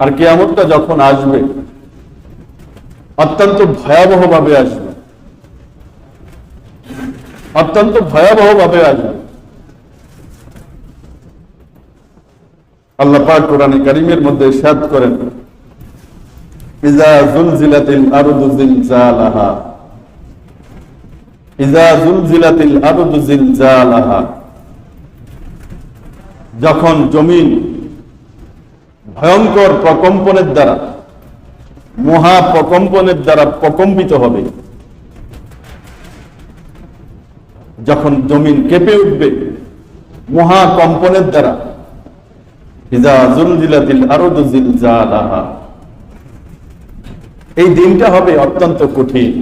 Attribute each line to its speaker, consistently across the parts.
Speaker 1: আর কেয়ামতটা যখন আসবে, অত্যন্ত ভয়াবহ ভাবে আসবে। অত্যন্ত ভয়াবহ ভাবে আসবে। আল্লাহ পাক কোরআনে কারিমের মধ্যে সাদ করেন যখন জমিন ভয়ঙ্কর প্রকম্পনের দ্বারা, মহা প্রকম্পনের দ্বারা প্রকম্পিত হবে। যখন জমিন কেঁপে উঠবে, মহা কম্পনের দ্বারা এই দিনটা হবে অত্যন্ত কঠিন।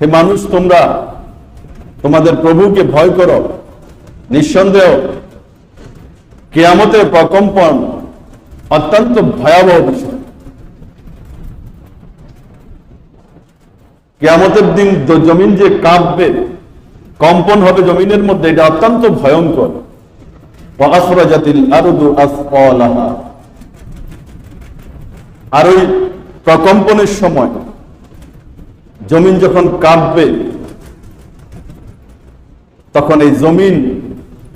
Speaker 1: হে মানুষ, তোমরা তোমাদের প্রভুকে ভয় করো। নিঃসন্দেহ কেয়ামতের প্রকম্পন অত্যন্ত ভয়াবহ বিষয়। কেয়ামতের দিন জমিন যে কাঁপবে, কম্পন হবে জমিনের মধ্যে, এটা অত্যন্ত ভয়ঙ্কর। ওয়াসরাজাতিল আরদু আসফালাহা। আর ওই প্রকম্পনের সময় জমিন যখন কাঁপবে, তখন এই জমিন,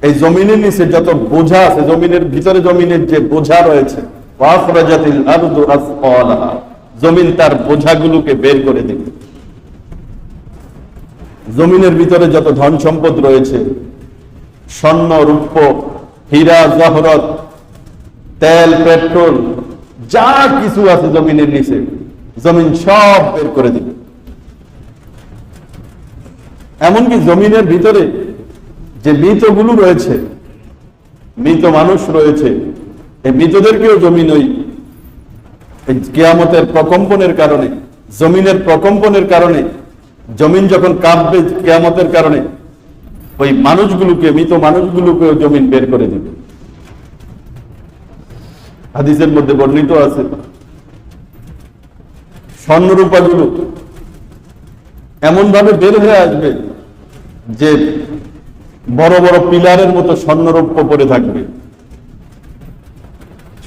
Speaker 1: এই জমিনের নিচে যত বোঝা আছে, জমিনের ভিতরে জমিনের যে বোঝা রয়েছে জমিন তার বোঝাগুলোকে বের করে দিবে। জমিনের ভিতরে যত ধন সম্পদ রয়েছে, স্বর্ণ, রূপ্য, হীরা, জহরত, তেল, পেট্রোল, যা কিছু আছে জমিনের নিচে, জমিন সব বের করে দিবে। এমনকি জমিনের ভিতরে যে মৃতগুলো রয়েছে, মৃত মানুষ রয়েছে, এই মৃতদেরকেও জমিন ওই কেয়ামতের প্রকম্পনের কারণে, জমিনের প্রকম্পনের কারণে, জমিন যখন কাঁপবে কেয়ামতের কারণে, ওই মানুষগুলোকে, মৃত মানুষগুলোকে জমিন বের করে দিবে। হাদিসের মধ্যে বর্ণিত আছে, স্বর্ণরূপাগুলো এমন ভাবে বের হয়ে আসবে যে বড় বড় পিলারের মতো স্বর্ণরৌপ্য পরে থাকবে।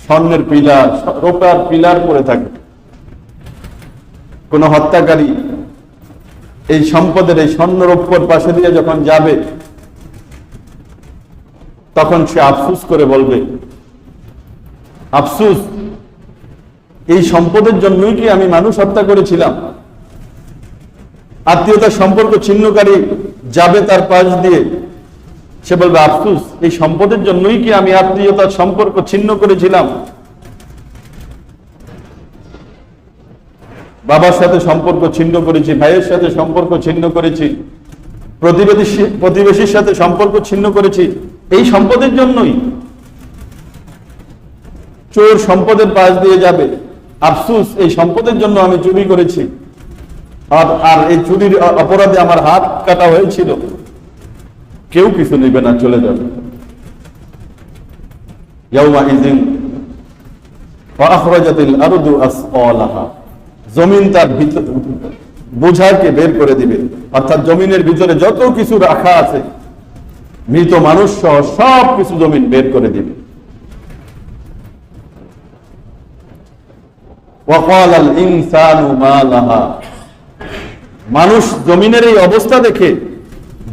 Speaker 1: স্বর্ণের পিলার, রূপার পিলার পরে থাকবে। কোন হত্যাকারী এই সম্পদের, এই স্বর্ণরৌপ্যর পাশে দিয়ে যখন যাবে, তখন সে আফসুস করে বলবে, আফসুস, এই সম্পদের জন্যই কি আমি মানুষ হত্যা করেছিলাম? আত্মীয়তার সম্পর্ক ছিন্নকারী যাবে তার পাশ দিয়ে। সে বলবে, আফসুস, এই সম্পদের জন্যই কি আমি আত্মীয়তার সম্পর্ক ছিন্ন করেছিলাম? বাবার সাথে সম্পর্ক ছিন্ন করেছি, ভাইয়ের সাথে সম্পর্ক ছিন্ন করেছি, প্রতিবেশী, প্রতিবেশীর সাথে সম্পর্ক ছিন্ন করেছি। এই সম্পদের জন্যই। চোর সম্পদের পাশ দিয়ে যাবে। আফসুস, এই সম্পদের জন্য আমি চুরি করেছি। আর আর এই চুরির অপরাধে আমার হাত কাটা হয়েছিল। কেউ কিছু নিবে না, চলে যাবে। জমিনের ভিতরে যত কিছু রাখা আছে, মৃত মানুষ সহ সব কিছু জমিন বের করে দিবে। ইনসানু মা মানুষ জমিনের এই অবস্থা দেখে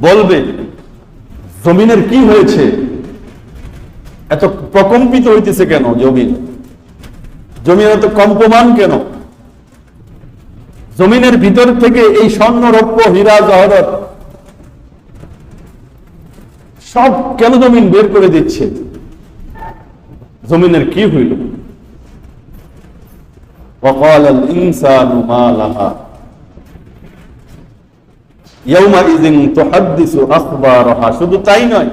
Speaker 1: বলবে জমিনের কি হয়েছে এত প্রকম্পিত হইতেছে কেন জমিন জমিন এত কম্পমান কেন জমিনের ভিতর থেকে এই স্বর্ণ রৌপ্য হীরা জহরত সব কেন জমিন বের করে দিচ্ছে জমিনের কি হইল وقال الإنسان ما لها يومئذ تحدث أخبارها শুধু তাই নয়,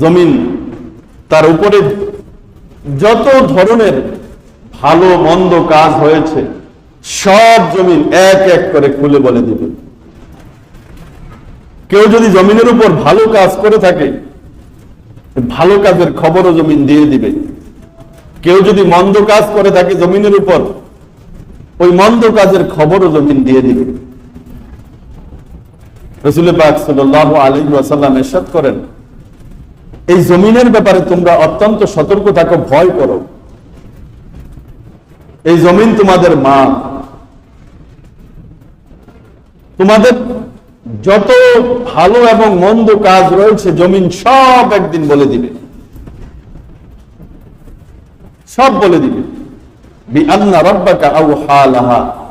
Speaker 1: জমিন তার উপরে যত ধরনের ভালো মন্দ কাজ হয়েছে, সব জমিন এক এক করে খুলে বলে দিবে। কেউ যদি জমিনের উপর ভালো কাজ করে থাকে, ভালো কাজের খবরও জমিন দিয়ে দিবে। কেউ যদি মন্দ কাজ করে থাকে, জমিনের উপর ওই মন্দ কাজের খবরও জমিন দিয়ে দিবে। করেন, এই জমিনের ব্যাপারে তোমরা অত্যন্ত সতর্ক থাকো, ভয় করো। এই জমিন তোমাদের মা। তোমাদের যত ভালো এবং মন্দ কাজ রয়েছে, জমিন সব একদিন বলে দিবে। সব বলে দিবে।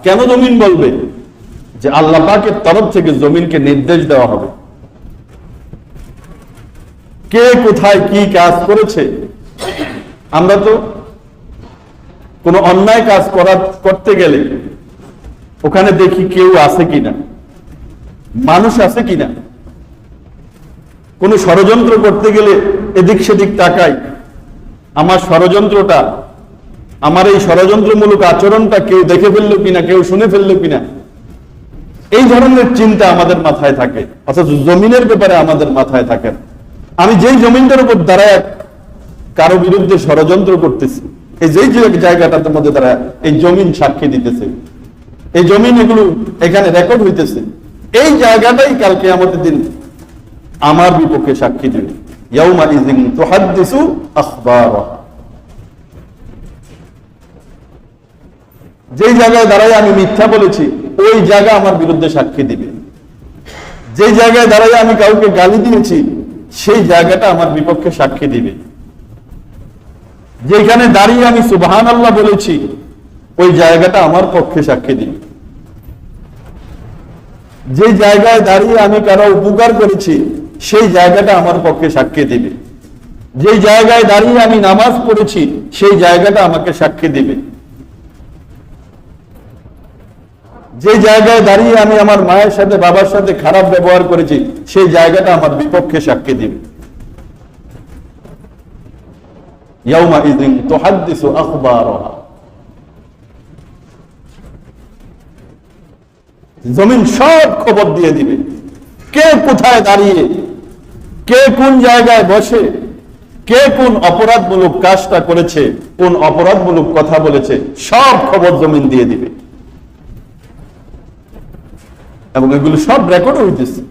Speaker 1: কেন জমিন বলবে? যে আল্লাহ পাকের তরফ থেকে জমিনকে নির্দেশ দেওয়া হবে। কে কোথায় কি কাজ করেছে? আমরা তো কোন অন্যায় কাজ করা, করতে গেলে ওখানে দেখি কেউ আছে কিনা, মানুষ আছে কিনা। কোন ষড়যন্ত্র করতে গেলে এদিক সেদিক তাকাই। আমার ষড়যন্ত্রটা, আমার এই ষড়যন্ত্রমূলক আচরণটা কেউ দেখে ফেলল কিনা, কেউ শুনে ফেলল কিনা? এই ধরনের চিন্তা আমাদের মাথায় থাকে, অথচ জমিনের ব্যাপারে আমাদের মাথায় থাকে। আমি যেই জমিনটার উপর দাঁড়ায় কারও বিরুদ্ধে ষড়যন্ত্র করতেছি, এই যেই যে জায়গাটার মধ্যে দাঁড়ায় এই জমিন সাক্ষী দিতেছে, এই জমিন এগুলো এখানে রেকর্ড হইতেছে, এই জায়গাটাই কালকে আমাদের দিন আমার বিপক্ষে সাক্ষী দেবে যেই জায়গায় দাঁড়াই আমি মিথ্যা বলেছি ওই জায়গা আমার বিরুদ্ধে সাক্ষী দিবে। যেই জায়গায় দাঁড়াই আমি কাউকে গালি দিয়েছি, সেই জায়গাটা আমার বিপক্ষে সাক্ষী দিবে। যেখানে দাঁড়িয়ে আমি সুবহান আল্লাহ বলেছি, ওই জায়গাটা আমার পক্ষে সাক্ষী দিবে। যে জায়গায় দাঁড়িয়ে আমি কারও উপকার করেছি, সেই জায়গাটা আমার পক্ষে সাক্ষী দিবে। যে জায়গায় দাঁড়িয়ে আমি নামাজ পড়েছি, সেই জায়গাটা আমাকে সাক্ষী দিবে। যে জায়গায় দাঁড়িয়ে আমি আমার মায়ের সাথে, বাবার সাথে খারাপ ব্যবহার করেছি, সেই জায়গাটা আমার বিপক্ষে সাক্ষী দিবে। জমিন সব খবর দিয়ে দিবে। কে কোথায় দাঁড়িয়ে, কে কোন জায়গায় বসে, কে কোন অপরাধমূলক কাজটা করেছে, কোন অপরাধমূলক কথা বলেছে, সব খবর জমিন দিয়ে দিবে। এবং এগুলো সব রেকর্ড হইতেছে।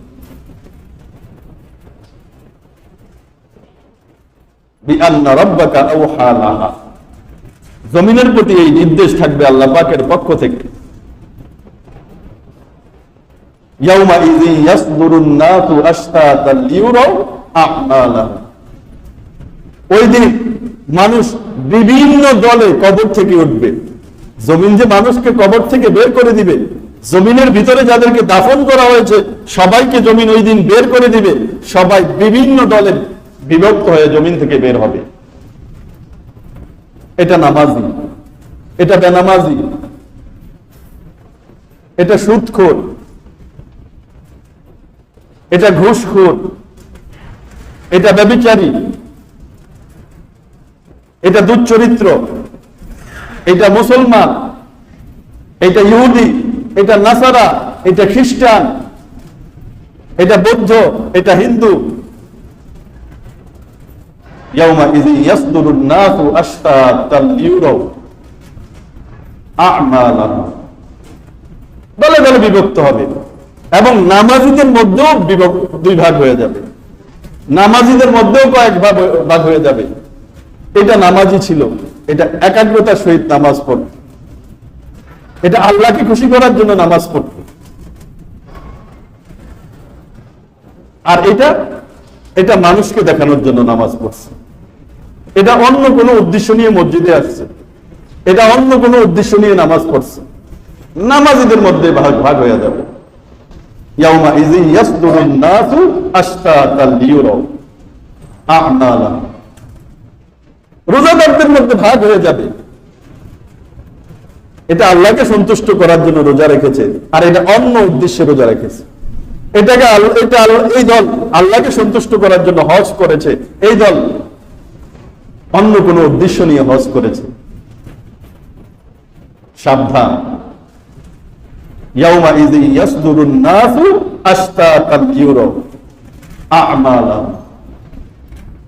Speaker 1: জমিনের প্রতি এই নির্দেশ থাকবে আল্লাহ পাকের পক্ষ থেকে। মানুষ বিভিন্ন দলে কবর থেকে উঠবে। জমিন যে মানুষকে কবর থেকে বের করে দিবে জমিনের ভিতরে যাদেরকে দাফন করা হয়েছে, সবাইকে জমিন ওই দিন বের করে দিবে। সবাই বিভিন্ন দলে বিভক্ত হয়ে জমিন থেকে বের হবে। এটা নামাজি। এটা বেনামাজি। এটা সুদখোর। এটা ঘুষখোর। এটা ব্যবিচারী। এটা দুচ্চরিত্র। এটা মুসলমান। এটা ইহুদি। এটা নাসারা, এটা খ্রিস্টান, এটা বৌদ্ধ, এটা হিন্দু। দলে দলে বিভক্ত হবে। এবং নামাজিদের মধ্যেও দুই ভাগ হয়ে যাবে। নামাজিদের মধ্যেও কয়েক ভাগ হয়ে যাবে। এটা নামাজি ছিল। এটা একাগ্রতার সহিত নামাজ পড়বে এটা আল্লাহকে খুশি করার জন্য নামাজ পড়ত। আর এটা এটা মানুষকে দেখানোর জন্য নামাজ পড়ছে। এটা অন্য কোনো উদ্দেশ্য নিয়ে মসজিদে আসছে। এটা অন্য কোনো উদ্দেশ্য নিয়ে নামাজ পড়ছে। নামাজিদের মধ্যে ভাগ ভাগ হয়ে যাবে। রোজাদারদের মধ্যে ভাগ হয়ে যাবে। এটা আল্লাহকে সন্তুষ্ট করার জন্য রোজা রেখেছে, আর এটা অন্য উদ্দেশ্যে রোজা রেখেছে। এটাকে এটা এই দল আল্লাহকে সন্তুষ্ট করার জন্য হজ করেছে, এই দল অন্য কোনো উদ্দেশ্য নিয়ে হজ করেছে। সাবধান।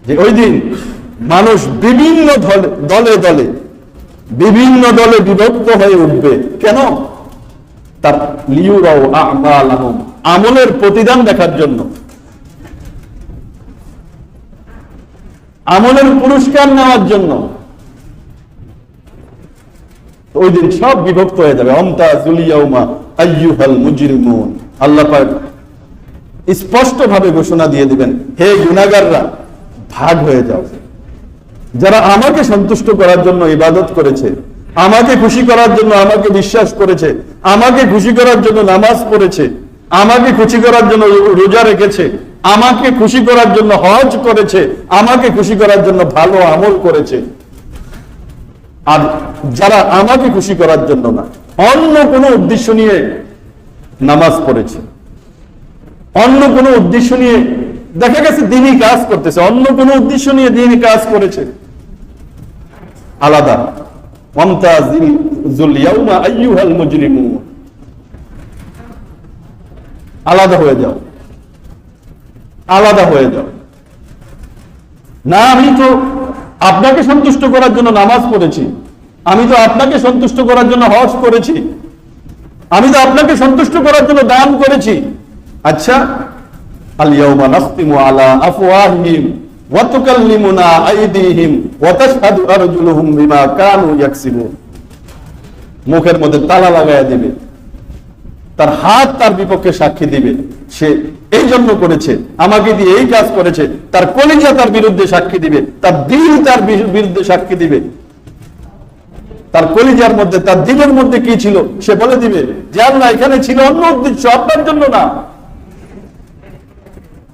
Speaker 1: যে ওই দিন মানুষ বিভিন্ন দলে দলে বিভিন্ন দলে বিভক্ত হয়ে উঠবে। কেন? তার লিউরাও আমলের প্রতিদান দেখার জন্য। আমলের পুরস্কার নেওয়ার জন্য। ওই দিন সব বিভক্ত হয়ে যাবে। অমতা জুলিয়াউমা আইয়ুহাল মুজরিমুন। আল্লাহ স্পষ্ট ভাবে ঘোষণা দিয়ে দিবেন, হে গুনাগাররা ভাগ হয়ে যাও। যারা আমাকে সন্তুষ্ট করার জন্য ইবাদত করেছে, আমাকে খুশি করার জন্য আমাকে বিশ্বাস করেছে, আমাকে খুশি করার জন্য নামাজ পড়েছে, আমাকে খুশি করার জন্য রোজা রেখেছে, আমাকে খুশি করার জন্য হজ করেছে, আমাকে খুশি করার জন্য ভালো আমল করেছে। আর যারা আমাকে খুশি করার জন্য না, অন্য কোনো উদ্দেশ্য নিয়ে নামাজ পড়েছে, অন্য কোনো উদ্দেশ্য নিয়ে দেখা গেছে দিনই কাজ করতেছে, অন্য কোনো উদ্দেশ্য নিয়ে দিনই কাজ করেছে। আলাদা। আলাদা হয়ে যাও। আলাদা হয়ে যাও। না, আমি তো আপনাকে সন্তুষ্ট করার জন্য নামাজ পড়েছি। আমি তো আপনাকে সন্তুষ্ট করার জন্য হজ করেছি। আমি তো আপনাকে সন্তুষ্ট করার জন্য দান করেছি। আচ্ছা আলিয়াউমা নাখতিমু আলা আফওয়াহিহিম ওয়া তুকাল্লিমুনা আইদিহিম ওয়া তাশহাদু আরজুলুহুম বিমা মুখের মধ্যে তালা লাগায়া দিবে। তার হাত তার বিপক্ষে সাক্ষী দিবে। সে এই জন্য করেছে, আমাকে দিয়ে এই কাজ করেছে, তার কলিজা তার বিরুদ্ধে সাক্ষী দিবে, তার দিল তার বিরুদ্ধে সাক্ষী দিবে। তার কলিজার মধ্যে, তার দিলের মধ্যে কি ছিল? সে বলে দিবে যে, আল্লাহ এখানে ছিল অন্য উদ্দেশ্য আপনার জন্য না।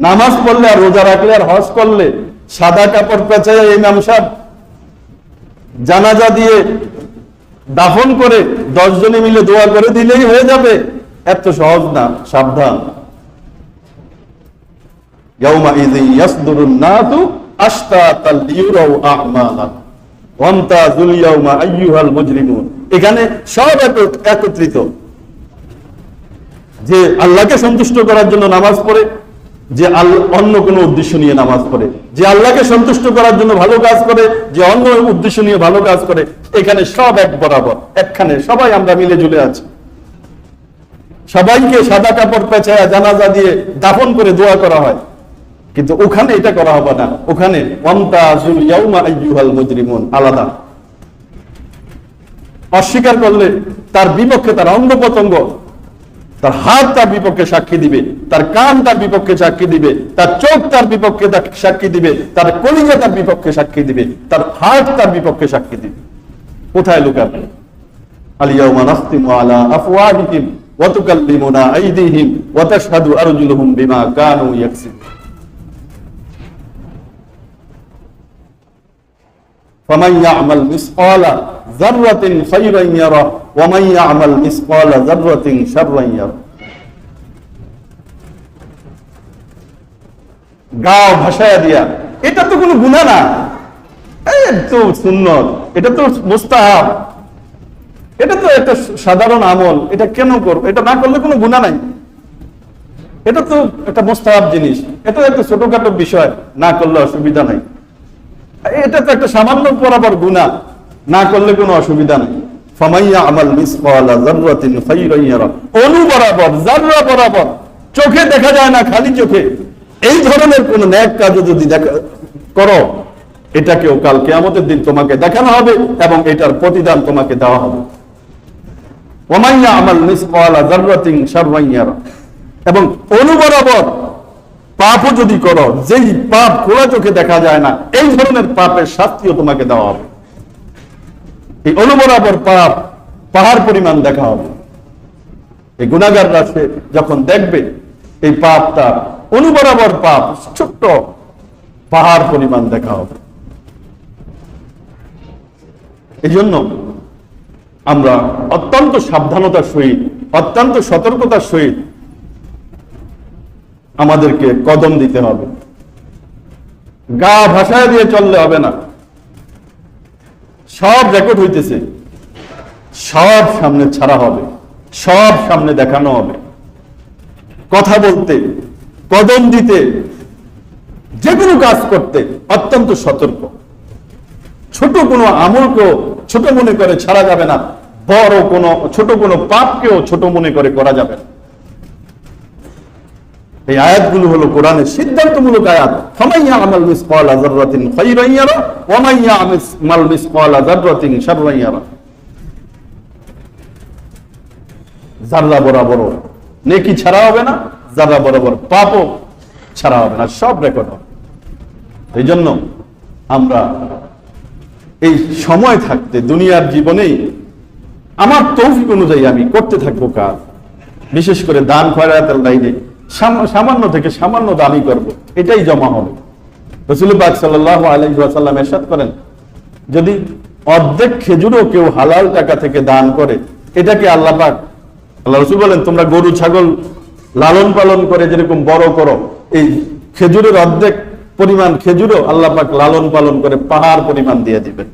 Speaker 1: নামাজ পড়লে আর রোজা রাখলে আর হজ করলে সাদা কাপড় পেঁচায় ইমাম সাহেব জানাজা দিয়ে দাফন করে দশ জনে মিলে দোয়া করে দিলেই হয়ে যাবে। এত সহজ না, সাবধান। এখানে সব একত্রিত। যে আল্লাহকে সন্তুষ্ট করার জন্য নামাজ পড়ে যে অন্য কোনো উদ্দেশ্য নিয়ে নামাজ পড়ে, যে আল্লাহকে সন্তুষ্ট করার জন্য ভালো কাজ করে, যে অন্য উদ্দেশ্য নিয়ে ভালো কাজ করে, এখানে সব এক বরাবর, একখানে সবাই আমরা মিলে ঝুলে আছি। সবাইকে সাদা কাপড় পেঁচায় জানাজা দিয়ে দাফন করে দোয়া করা হয়। কিন্তু ওখানে এটা করা হবে না। ওখানে আলাদা। অস্বীকার করলে তার বিপক্ষে তার অঙ্গ প্রত্যঙ্গ তার হাত তার বিপক্ষে সাক্ষী দিবে, তার কান তার বিপক্ষে সাক্ষী দিবে, তার চোখ তার বিপক্ষে সাক্ষী দিবে, তার কলিজা তার বিপক্ষে সাক্ষী দিবে, তার হাত তার বিপক্ষে সাক্ষী দিবে। কোথায় লুকাবে? আলিয়াউমা নাখতিমু গাও দিয়া, এটা তো কোনো না। সুন্নত, এটা তো এটা তো একটা সাধারণ আমল, এটা কেন করব? এটা না করলে কোনো গুণা নাই। এটা তো একটা মোস্তাহাব জিনিস, এটা একটা ছোটখাটো বিষয়, না করলে অসুবিধা নাই। এটা তো একটা সামান্য পরাবার গুণা না করলে কোনো অসুবিধা নেই। ফামাইয়া আমাল মিসকালা যাররাতিন খাইরান ইয়ারা। অনু বরাবর, যাররা বরাবর, চোখে দেখা যায় না, খালি চোখে। এই ধরনের কোন কাজ যদি দেখা, করো, এটাকেও কাল কিয়ামতের দিন তোমাকে দেখানো হবে এবং এটার প্রতিদান তোমাকে দেওয়া হবে। ওমাইয়া শাররান ইয়ারা। এবং অনু বরাবর পাপও যদি করো, যেই পাপ খোলা চোখে দেখা যায় না, এই ধরনের পাপের শাস্তিও তোমাকে দেওয়া হবে। এই অনুবরাবর পাপ, পাহাড় পরিমাণ দেখা হবে। এই গুণাগাররা সে যখন দেখবে, এই পাপটা অনুবরাবর পাপ, ছোট্ট পাহাড় পরিমাণ দেখা হবে। এই জন্য আমরা অত্যন্ত সাবধানতার সহিত, অত্যন্ত সতর্কতার সহিত আমাদেরকে কদম দিতে হবে। গা ভাষায় দিয়ে চললে হবে না। সব রেকর্ড হইতেছে। সব সামনে ছাড়া হবে। সব সামনে দেখানো হবে। কথা বলতে, কদম দিতে যে কোনো কাজ করতে অত্যন্ত সতর্ক। ছোট কোনো আমলকেও ছোট মনে করে ছাড়া যাবে না। বড় কোনো, ছোট কোনো পাপকেও ছোট মনে করে করা যাবে না। এই আয়াতগুলো হলো কোরআনের সিদ্ধান্তমূলক আয়াত। ফামাইয়া আমাল মিসকালা যাররাতিন খায়রান ইয়ারা, ওয়া মাইয়া আমাল মিসকালা যাররাতিন শাররান ইয়ারা। জাররা বরাবর নেকি ছাড়া হবে না জাররা বরাবর পাপও ছাড়া হবে না, সব রেকর্ড হবে। এই জন্য আমরা এই সময় থাকতে, দুনিয়ার জীবনেই আমার তৌফিক অনুযায়ী আমি করতে থাকব কাজ। বিশেষ করে দান খয়রাতের লাইনে সামান্য থেকে সামান্য দানই করব। এটাই জমা হবে রসুল সাল্লাহ আলহাম এরশাদ করেন, যদি অর্ধেক খেজুরও কেউ হালাল টাকা থেকে দান করে এটাকে আল্লাহ পাক? আল্লাহ রসুল বলেন, তোমরা গরু, ছাগল লালন পালন করে যেরকম বড় করো, এই খেজুরের অর্ধেক পরিমাণ খেজুরও আল্লাহ লালন পালন করে পাহাড় পরিমাণ দিয়ে দিবেন।